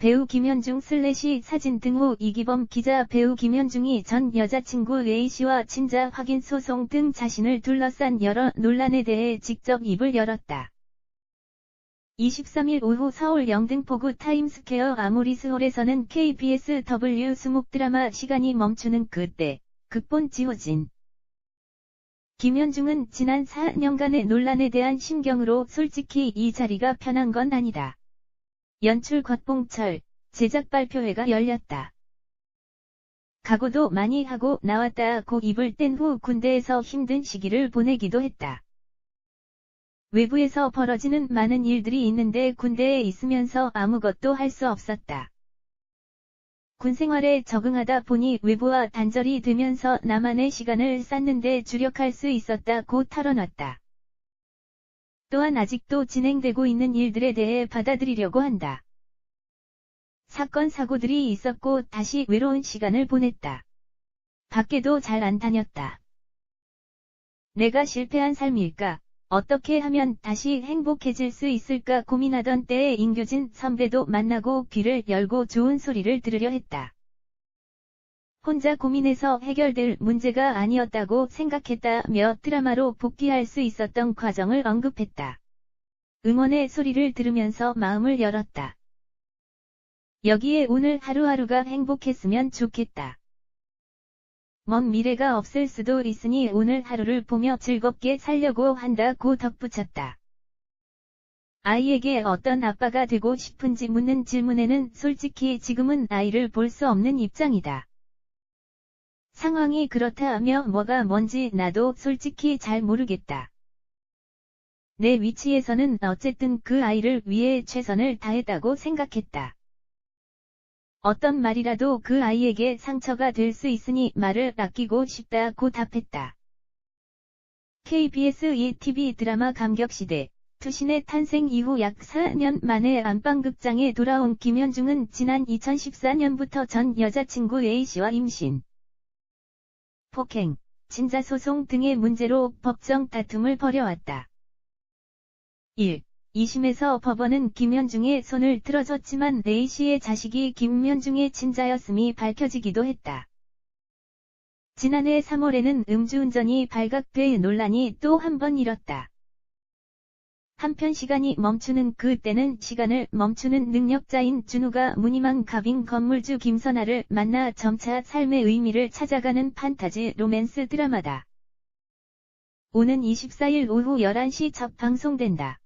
배우 김현중 슬래시 사진 등호 이기범 기자 배우 김현중이 전 여자친구 A씨와 친자 확인 소송 등 자신을 둘러싼 여러 논란에 대해 직접 입을 열었다. 23일 오후 서울 영등포구 타임스퀘어 아모리스홀에서는 KBS W 수목 드라마 시간이 멈추는 그때 극본 지호진 김현중은 지난 4년간의 논란에 대한 심경으로 솔직히 이 자리가 편한 건 아니다. 연출 곽봉철, 제작 발표회가 열렸다. 각오도 많이 하고 나왔다 고 입을 뗀 후 군대에서 힘든 시기를 보내기도 했다. 외부에서 벌어지는 많은 일들이 있는데 군대에 있으면서 아무것도 할 수 없었다. 군 생활에 적응하다 보니 외부와 단절이 되면서 나만의 시간을 쌓는데 주력할 수 있었다 고 털어놨다. 또한 아직도 진행되고 있는 일들에 대해 받아들이려고 한다. 사건 사고들이 있었고 다시 외로운 시간을 보냈다. 밖에도 잘 안 다녔다. 내가 실패한 삶일까? 어떻게 하면 다시 행복해질 수 있을까 고민하던 때에 인교진 선배도 만나고 귀를 열고 좋은 소리를 들으려 했다. 혼자 고민해서 해결될 문제가 아니었다고 생각했다며 드라마로 복귀할 수 있었던 과정을 언급했다. 응원의 소리를 들으면서 마음을 열었다. 여기에 오늘 하루하루가 행복했으면 좋겠다. 먼 미래가 없을 수도 있으니 오늘 하루를 보며 즐겁게 살려고 한다고 덧붙였다. 아이에게 어떤 아빠가 되고 싶은지 묻는 질문에는 솔직히 지금은 아이를 볼 수 없는 입장이다. 상황이 그렇다며 뭐가 뭔지 나도 솔직히 잘 모르겠다. 내 위치에서는 어쨌든 그 아이를 위해 최선을 다했다고 생각했다. 어떤 말이라도 그 아이에게 상처가 될 수 있으니 말을 아끼고 싶다고 답했다. KBS 2TV 드라마 감격시대 투신의 탄생 이후 약 4년 만에 안방극장에 돌아온 김현중은 지난 2014년부터 전 여자친구 A씨와 임신, 폭행, 진자소송 등의 문제로 법정 다툼을 벌여왔다. 1. 2심에서 법원은 김현중의 손을 틀어줬지만 A씨의 자식이 김현중의 친자였음이 밝혀지기도 했다. 지난해 3월에는 음주운전이 발각돼 논란이 또 한 번 일었다. 한편 시간이 멈추는 그때는 시간을 멈추는 능력자인 준우가 무늬만 가빙 건물주 김선아를 만나 점차 삶의 의미를 찾아가는 판타지 로맨스 드라마다. 오는 24일 오후 11시 첫 방송된다.